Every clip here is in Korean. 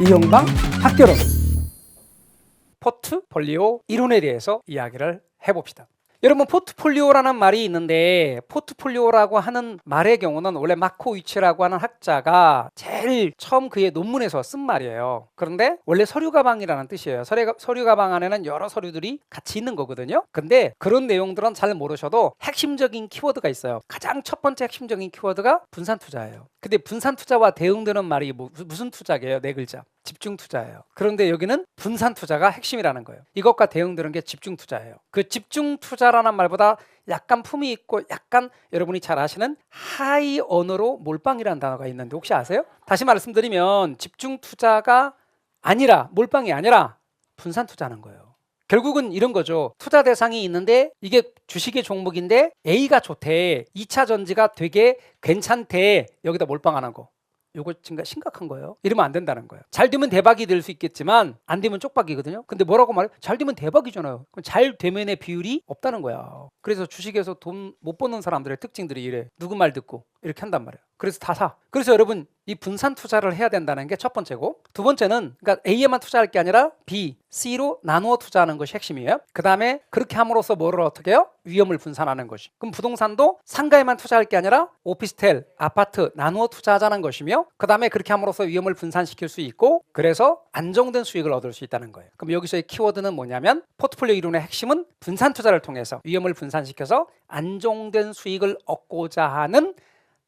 이용방 학교론 포트폴리오 이론에 대해서 이야기를 해봅시다. 여러분 포트폴리오라는 말이 있는데 포트폴리오라고 하는 말의 경우는 원래 마코 위치라고 하는 학자가 제일 처음 그의 논문에서 쓴 말이에요. 그런데 원래 서류 가방이라는 뜻이에요. 서류, 서류 가방 안에는 여러 서류들이 같이 있는 거거든요. 근데 그런 내용들은 잘 모르셔도 핵심적인 키워드가 있어요. 가장 첫 번째 핵심적인 키워드가 분산 투자예요. 근데 분산 투자와 대응되는 말이 뭐- 무슨 투자게요? 네 글자. 집중 투자예요. 그런데 여기는 분산 투자가 핵심이라는 거예요. 이것과 대응되는 게 집중 투자예요. 그 집중 투자라는 말보다 약간 품이 있고 약간 여러분이 잘 아시는 하이 언어로 몰빵이라는 단어가 있는데 혹시 아세요? 다시 말씀드리면 집중 투자가 아니라 몰빵이 아니라 분산 투자하는 거예요. 결국은 이런 거죠. 투자 대상이 있는데 이게 주식의 종목인데 A가 좋대. 2차 전지가 되게 괜찮대. 여기다 몰빵하는 거. 요거 진짜 심각한 거예요. 이러면 안 된다는 거예요. 잘 되면 대박이 될 수 있겠지만 안 되면 쪽박이거든요. 근데 뭐라고 말해? 잘 되면 대박이잖아요. 그럼 잘 되면의 비율이 없다는 거야. 그래서 주식에서 돈 못 버는 사람들의 특징들이 이래. 누구 말 듣고 이렇게 한단 말이에요. 그래서 다 사. 그래서 여러분 이 분산 투자를 해야 된다는 게 첫 번째고 두 번째는 그러니까 A에만 투자할 게 아니라 B, C로 나누어 투자하는 것이 핵심이에요. 그 다음에 그렇게 함으로써 뭐를 어떻게 해요? 위험을 분산하는 것이. 그럼 부동산도 상가에만 투자할 게 아니라 오피스텔, 아파트 나누어 투자하자는 것이며 그 다음에 그렇게 함으로써 위험을 분산시킬 수 있고 그래서 안정된 수익을 얻을 수 있다는 거예요. 그럼 여기서의 키워드는 뭐냐면 포트폴리오 이론의 핵심은 분산 투자를 통해서 위험을 분산시켜서 안정된 수익을 얻고자 하는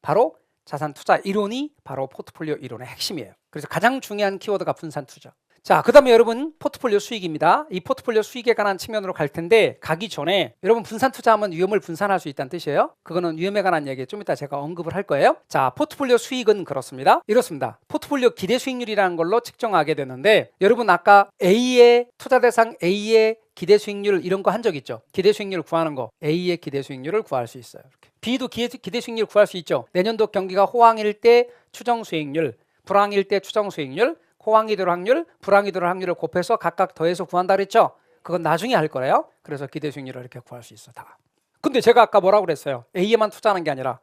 바로 자산 투자 이론이 바로 포트폴리오 이론의 핵심이에요. 그래서 가장 중요한 키워드가 분산 투자. 자, 그 다음에 여러분 포트폴리오 수익입니다. 이 포트폴리오 수익에 관한 측면으로 갈 텐데 가기 전에 여러분 분산 투자하면 위험을 분산할 수 있다는 뜻이에요. 그거는 위험에 관한 얘기 좀 이따 제가 언급을 할 거예요. 자, 포트폴리오 수익은 그렇습니다. 이렇습니다. 포트폴리오 기대 수익률이라는 걸로 측정하게 되는데 여러분 아까 A의 투자 대상 A의 기대 수익률 이런 거 한 적 있죠. 기대 수익률을 구하는 거 A의 기대 수익률을 구할 수 있어요. 이렇게. B도 기대, 기대 수익률 구할 수 있죠. 내년도 경기가 호황일 때 추정 수익률, 불황일 때 추정 수익률, 호황이 될 확률, 불황이 될 확률을 곱해서 각각 더해서 구한다 그랬죠. 그건 나중에 할 거래요. 그래서 기대 수익률을 이렇게 구할 수 있어 다. 근데 제가 아까 뭐라고 그랬어요? A에만 투자하는 게 아니라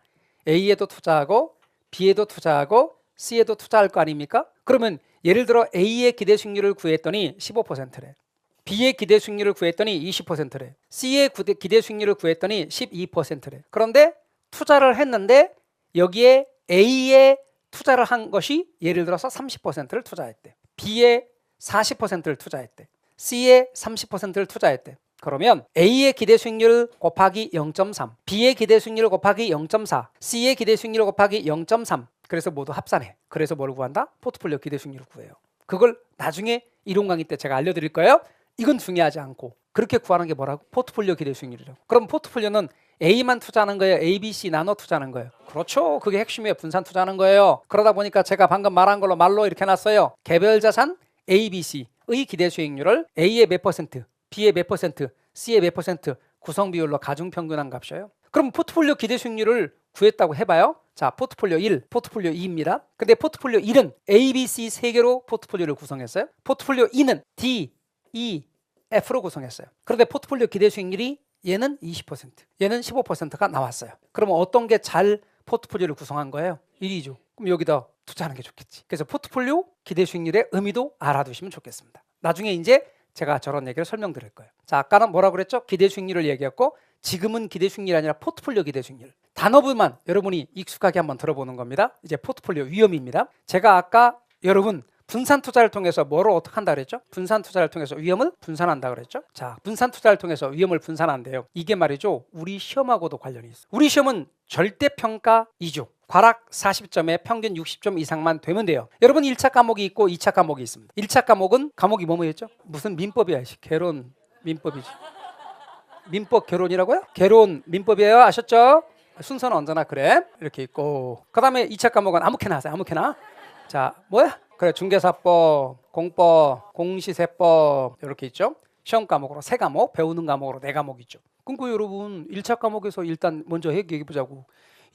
A에도 투자하고 B에도 투자하고 C에도 투자할 거 아닙니까? 그러면 예를 들어 A의 기대 수익률을 구했더니 15%래. B의 기대 수익률을 구했더니 20%래. C의 기대 수익률을 구했더니 12%래. 그런데 투자를 했는데 여기에 A의 투자를 한 것이 예를 들어서 30%를 투자했대. B에 40%를 투자했대. C에 30%를 투자했대. 그러면 A의 기대 수익률 곱하기 0.3, B의 기대 수익률 곱하기 0.4, C의 기대 수익률 곱하기 0.3. 그래서 모두 합산해. 그래서 뭘 구한다? 포트폴리오 기대 수익률을 구해요. 그걸 나중에 이론 강의 때 제가 알려드릴 거예요. 이건 중요하지 않고 그렇게 구하는 게 뭐라고? 포트폴리오 기대 수익률이라고. 그럼 포트폴리오는 A만 투자하는 거예요? A, B, C 나눠 투자하는 거예요? 그렇죠. 그게 핵심이에요. 분산 투자하는 거예요. 그러다 보니까 제가 방금 말한 걸로 말로 이렇게 해놨어요. 개별 자산 A, B, C의 기대 수익률을 A의 몇 퍼센트, B의 몇 퍼센트, C의 몇 퍼센트 구성 비율로 가중 평균한 값이에요. 그럼 포트폴리오 기대 수익률을 구했다고 해봐요. 자, 포트폴리오 1, 포트폴리오 2입니다. 근데 포트폴리오 1은 A, B, C 세 개로 포트폴리오를 구성했어요. 포트폴리오 2는 D, E, F로 구성했어요. 그런데 포트폴리오 기대 수익률이 얘는 20%, 얘는 15%가 나왔어요. 그러면 어떤 게 잘 포트폴리오를 구성한 거예요? 1위죠. 그럼 여기다 투자하는 게 좋겠지. 그래서 포트폴리오 기대 수익률의 의미도 알아두시면 좋겠습니다. 나중에 이제 제가 저런 얘기를 설명드릴 거예요. 자, 아까는 뭐라고 그랬죠? 기대 수익률을 얘기했고 지금은 기대 수익률이 아니라 포트폴리오 기대 수익률. 단어부만 여러분이 익숙하게 한번 들어보는 겁니다. 이제 포트폴리오 위험입니다. 제가 아까 여러분 분산 투자를 통해서 뭐를 어떻게 한다 그랬죠? 분산 투자를 통해서 위험을 분산한다 그랬죠? 자, 분산 투자를 통해서 위험을 분산한대요. 이게 말이죠. 우리 시험하고도 관련이 있어. 우리 시험은 절대 평가 2주. 과락 40점에 평균 60점 이상만 되면 돼요. 여러분 1차 과목이 있고 2차 과목이 있습니다. 1차 과목은 과목이 뭐뭐였죠? 무슨 민법이야? 씨. 개론 민법이지. 민법 개론이라고요? 개론 민법이에요. 아셨죠? 순서는 언제나 그래. 이렇게 있고. 그다음에 2차 과목은 아무렇게나 하세요. 아무렇게나. 자, 뭐야? 그래. 중개사법, 공법, 공시세법 이렇게 있죠. 시험 과목으로 세 과목, 배우는 과목으로 네 과목 있죠. 그러니까 여러분 1차 과목에서 일단 먼저 얘기해 보자고.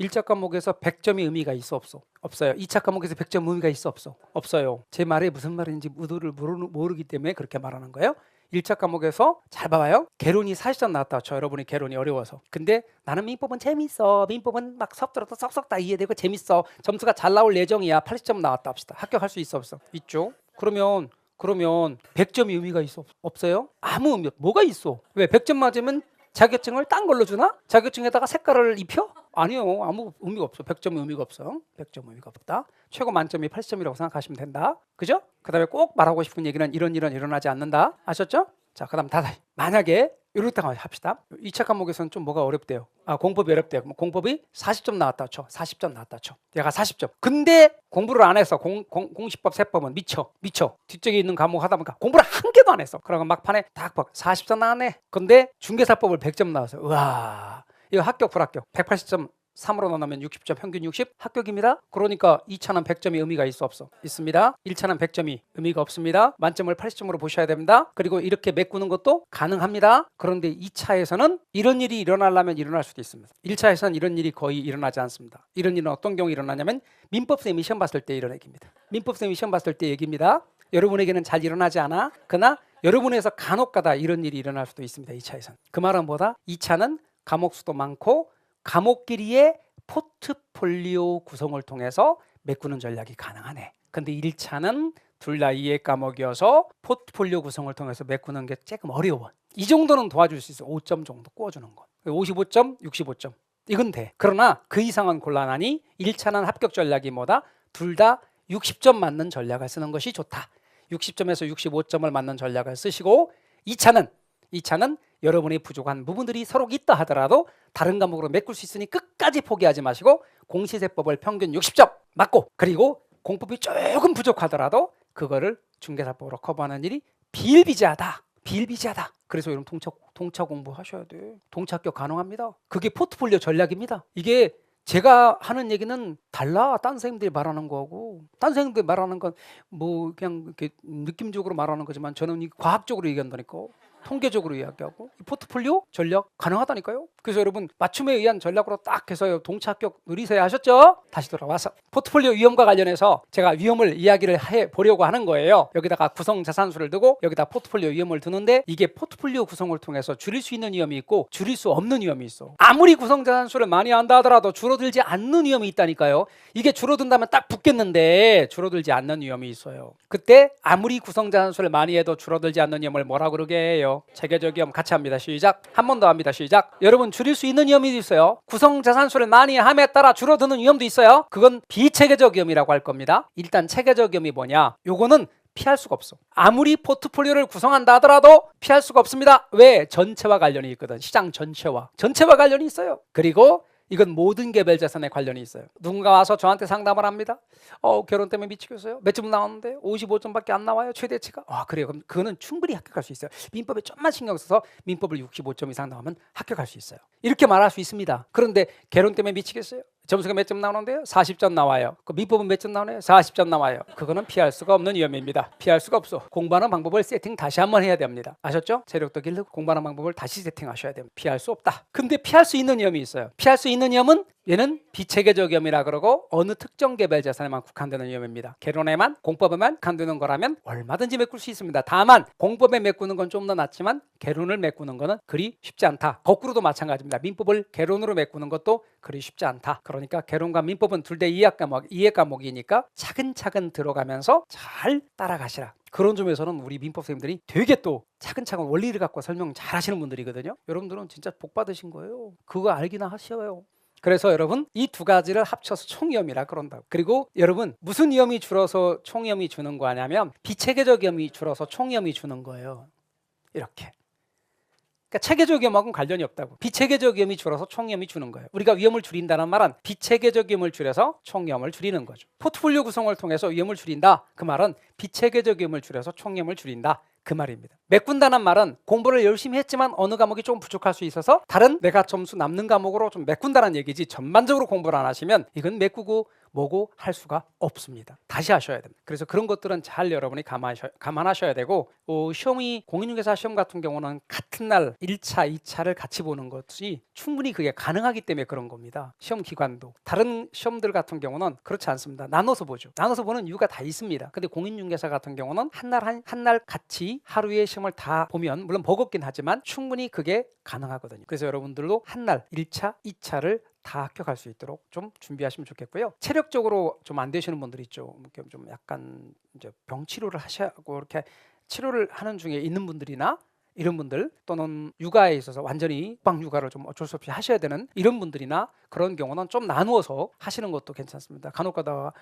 1차 과목에서 100점이 의미가 있어 없어? 없어요. 2차 과목에서 100점 의미가 있어 없어? 없어요. 제 말에 무슨 말인지 의도를 모르, 모르기 때문에 그렇게 말하는 거예요. 1차 과목에서 잘 봐봐요. 개론이 40점 나왔다. 저 여러분이 개론이 어려워서. 근데 나는 민법은 재밌어. 민법은 막 석 들어도 쏙쏙 다 이해되고 재밌어. 점수가 잘 나올 예정이야. 80점 나왔다 합시다. 합격할 수 있어 없어? 있죠. 그러면 그러면 100점이 의미가 있어 없- 없어요? 아무 의미 없. 뭐가 있어? 왜 100점 맞으면 자격증을 딴 걸로 주나? 자격증에다가 색깔을 입혀? 아니요. 아무 의미가 없어. 100점 의미가 없어. 100점 의미가 없다. 최고 만점이 80점이라고 생각하시면 된다. 그죠? 그다음에 꼭 말하고 싶은 얘기는 이런 이런 일어나지 않는다. 아셨죠? 자, 그다음 다다. 만약에 이렇다고 합시다. 2차 과목에서는 좀 뭐가 어렵대요. 아, 공법이 어렵대요. 공법이 40점 나왔다 쳐. 40점 나왔다 쳐. 얘가 40점. 근데 공부를 안 해서 공, 공, 공시법, 세법은 미쳐. 미쳐. 뒤쪽에 있는 과목 하다 보니까 공부를 한 개도 안 했어. 그러고 막판에 딱 봐. 40점 나왔네. 근데 중개사법을 100점 나왔어. 우와. 이거 합격 불합격. 180점 3으로 나누면 60점 평균 60 합격입니다. 그러니까 2차는 100점이 의미가 있어 없어? 있습니다. 1차는 100점이 의미가 없습니다. 만점을 80점으로 보셔야 됩니다. 그리고 이렇게 메꾸는 것도 가능합니다. 그런데 2차에서는 이런 일이 일어나려면 일어날 수도 있습니다. 1차에서는 이런 일이 거의 일어나지 않습니다. 이런 일은 어떤 경우 일어나냐면 민법쌤이 시험 봤을 때 이런 얘기입니다. 민법쌤이 시험 봤을 때 얘기입니다. 여러분에게는 잘 일어나지 않아. 그러나 여러분에서 간혹 가다 이런 일이 일어날 수도 있습니다. 2차에서는. 그 말은 뭐다? 2차는 과목 수도 많고 과목끼리의 포트폴리오 구성을 통해서 메꾸는 전략이 가능하네. 근데 1차는 둘다 이해 과목이어서 포트폴리오 구성을 통해서 메꾸는 게 조금 어려워. 이 정도는 도와줄 수 있어. 5점 정도 꿔주는 거. 55점, 65점. 이건 돼. 그러나 그 이상은 곤란하니 1차는 합격 전략이 뭐다? 둘 다 60점 맞는 전략을 쓰는 것이 좋다. 60점에서 65점을 맞는 전략을 쓰시고 2차는 2차는 여러분의 부족한 부분들이 서로 있다 하더라도 다른 과목으로 메꿀 수 있으니 끝까지 포기하지 마시고 공시세법을 평균 60점 맞고 그리고 공법이 조금 부족하더라도 그거를 중개사법으로 커버하는 일이 비일비재하다. 비일비재하다. 그래서 여러분 동차 동차 공부하셔야 돼. 동차 합격 가능합니다. 그게 포트폴리오 전략입니다. 이게 제가 하는 얘기는 달라. 딴 선생님들이 말하는 거하고 딴 선생님들이 말하는 건 뭐 그냥 이렇게 느낌적으로 말하는 거지만 저는 이 과학적으로 얘기한다니까. 통계적으로 이야기하고 이 포트폴리오 전략 가능하다니까요. 그래서 여러분 맞춤에 의한 전략으로 딱 해서 동차 합격 누리세요 하셨죠? 다시 돌아와서 포트폴리오 위험과 관련해서 제가 위험을 이야기를 해 보려고 하는 거예요. 여기다가 구성 자산수를 두고 여기다 포트폴리오 위험을 두는데 이게 포트폴리오 구성을 통해서 줄일 수 있는 위험이 있고 줄일 수 없는 위험이 있어. 아무리 구성 자산수를 많이 한다 하더라도 줄어들지 않는 위험이 있다니까요. 이게 줄어든다면 딱 붙겠는데 줄어들지 않는 위험이 있어요. 그때 아무리 구성 자산수를 많이 해도 줄어들지 않는 위험을 뭐라 그러게 해요? 체계적 위험 같이 합니다. 시작. 한 번 더 합니다. 시작. 여러분 줄일 수 있는 위험이 있어요. 구성 자산수를 많이 함에 따라 줄어드는 위험도 있어요. 그건 비체계적 위험이라고 할 겁니다. 일단 체계적 위험이 뭐냐? 요거는 피할 수가 없어. 아무리 포트폴리오를 구성한다 하더라도 피할 수가 없습니다. 왜? 전체와 관련이 있거든. 시장 전체와. 전체와 관련이 있어요. 그리고 이건 모든 개별 자산에 관련이 있어요. 누군가 와서 저한테 상담을 합니다. 어, 결혼 때문에 미치겠어요. 몇점 나왔는데 55점밖에 안 나와요. 최대치가. 아, 그래요. 그럼 그거는 충분히 합격할 수 있어요. 민법에 좀만 신경 써서 민법을 65점 이상 나오면 합격할 수 있어요. 이렇게 말할 수 있습니다. 그런데 결혼 때문에 미치겠어요? 점수가 몇 점 나오는데요? 40점 나와요. 그 민법은 몇점 나오나요? 40점 나와요. 그거는 피할 수가 없는 위험입니다. 피할 수가 없어. 공부하는 방법을 세팅 다시 한번 해야 됩니다. 아셨죠? 체력도 길르고 공부하는 방법을 다시 세팅하셔야 됩니다. 피할 수 없다. 근데 피할 수 있는 위험이 있어요. 피할 수 있는 위험은 얘는 비체계적 위험이라 그러고 어느 특정 개별 자산에만 국한되는 위험입니다. 개론에만 공법에만 국한되는 거라면 얼마든지 메꿀 수 있습니다. 다만 공법에 메꾸는 건 좀 더 낫지만 개론을 메꾸는 거는 그리 쉽지 않다. 거꾸로도 마찬가지입니다. 민법을 개론으로 메꾸는 것도 그리 쉽지 않다. 그러니까 개론과 민법은 둘 다 이해 과목, 이해 과목이니까 차근차근 들어가면서 잘 따라가시라. 그런 점에서는 우리 민법 선생님들이 되게 또 차근차근 원리를 갖고 설명 잘 하시는 분들이거든요. 여러분들은 진짜 복 받으신 거예요. 그거 알기나 하셔요. 그래서 여러분 이 두 가지를 합쳐서 총위험이라 그런다고. 그리고 여러분 무슨 위험이 줄어서 총위험이 주는 거냐면 비체계적 위험이 줄어서 총위험이 주는 거예요. 이렇게. 그러니까 체계적 위험하고는 관련이 없다고. 비체계적 위험이 줄어서 총위험이 주는 거예요. 우리가 위험을 줄인다는 말은 비체계적 위험을 줄여서 총위험을 줄이는 거죠. 포트폴리오 구성을 통해서 위험을 줄인다. 그 말은 비체계적 위험을 줄여서 총위험을 줄인다. 그 말입니다. 메꾼다는 말은 공부를 열심히 했지만 어느 과목이 좀 부족할 수 있어서 다른 내가 점수 남는 과목으로 좀 메꾼다는 얘기지 전반적으로 공부를 안 하시면 이건 메꾸고 뭐고 할 수가 없습니다. 다시 하셔야 됩니다. 그래서 그런 것들은 잘 여러분이 감안하셔, 감안하셔야 되고 어, 시험이 공인중개사 시험 같은 경우는 같은 날 1차, 2차를 같이 보는 것이 충분히 그게 가능하기 때문에 그런 겁니다. 시험 기관도 다른 시험들 같은 경우는 그렇지 않습니다. 나눠서 보죠. 나눠서 보는 이유가 다 있습니다. 근데 공인중개사 같은 경우는 한날 한 한 날 같이 하루에 시험 을 다 보면 물론 버겁긴 하지만 충분히 그게 가능하거든요. 그래서 여러분들도 한 날 1차, 2차를 다 합격할 수 있도록 좀 준비하시면 좋겠고요. 체력적으로 좀 안 되시는 분들 있죠. 이렇게 좀 약간 이제 병 치료를 하시고 이렇게 치료를 하는 중에 있는 분들이나 이런 분들 또는 육아에 있어서 완전히 빵 육아를 좀 어쩔 수 없이 하셔야 되는 이런 분들이나 그런 경우는 좀 나누어서 하시는 것도 괜찮습니다. 간혹가다가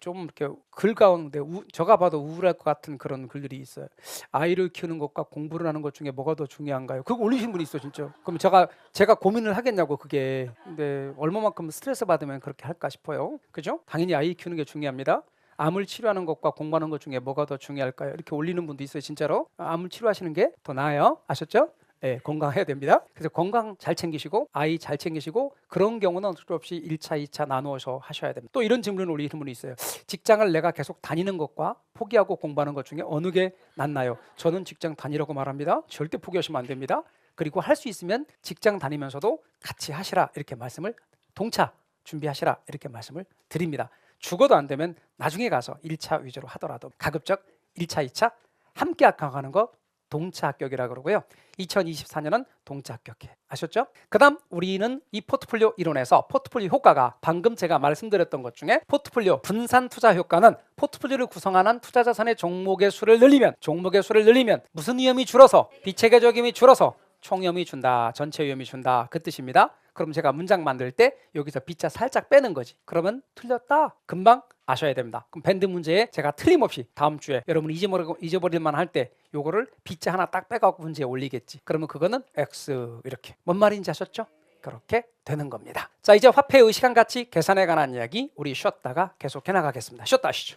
좀 이렇게 글 가운데 우, 제가 봐도 우울할 것 같은 그런 글들이 있어요. 아이를 키우는 것과 공부를 하는 것 중에 뭐가 더 중요한가요? 그거 올리신 분이 있어 진짜. 그럼 제가 제가 고민을 하겠냐고 그게. 근데 얼마만큼 스트레스 받으면 그렇게 할까 싶어요. 그죠? 당연히 아이 키우는 게 중요합니다. 암을 치료하는 것과 공부하는 것 중에 뭐가 더 중요할까요? 이렇게 올리는 분도 있어요, 진짜로. 암을 치료하시는 게 더 나아요. 아셨죠? 예, 건강해야 됩니다. 그래서 건강 잘 챙기시고 아이 잘 챙기시고 그런 경우는 어쩔 수 없이 1차, 2차 나누어서 하셔야 됩니다. 또 이런 질문을 올리는 분이 있어요. 직장을 내가 계속 다니는 것과 포기하고 공부하는 것 중에 어느 게 낫나요? 저는 직장 다니라고 말합니다. 절대 포기하시면 안 됩니다. 그리고 할 수 있으면 직장 다니면서도 같이 하시라 이렇게 말씀을 동차 준비하시라 이렇게 말씀을 드립니다. 죽어도 안 되면 나중에 가서 1차 위주로 하더라도 가급적 1차, 2차 함께 합격하는 거 동차 합격이라 그러고요. 2024년은 동차 합격해. 아셨죠? 그다음 우리는 이 포트폴리오 이론에서 포트폴리오 효과가 방금 제가 말씀드렸던 것 중에 포트폴리오 분산 투자 효과는 포트폴리오를 구성하는 투자 자산의 종목의 수를 늘리면 종목의 수를 늘리면 무슨 위험이 줄어서 비체계적 위험이 줄어서 총 위험이 준다. 전체 위험이 준다. 그 뜻입니다. 그럼 제가 문장 만들 때 여기서 비자 살짝 빼는 거지. 그러면 틀렸다. 금방 아셔야 됩니다. 그럼 밴드 문제에 제가 틀림없이 다음 주에 여러분 잊어버리고 잊어버릴만 할 때 요거를 비자 하나 딱 빼갖고 문제에 올리겠지. 그러면 그거는 X 이렇게 뭔 말인지 아셨죠? 그렇게 되는 겁니다. 자 이제 화폐의 시간 가치 계산에 관한 이야기 우리 쉬었다가 계속해 나가겠습니다. 쉬었다 하시죠.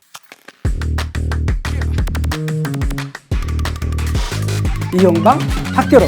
이용방 학교론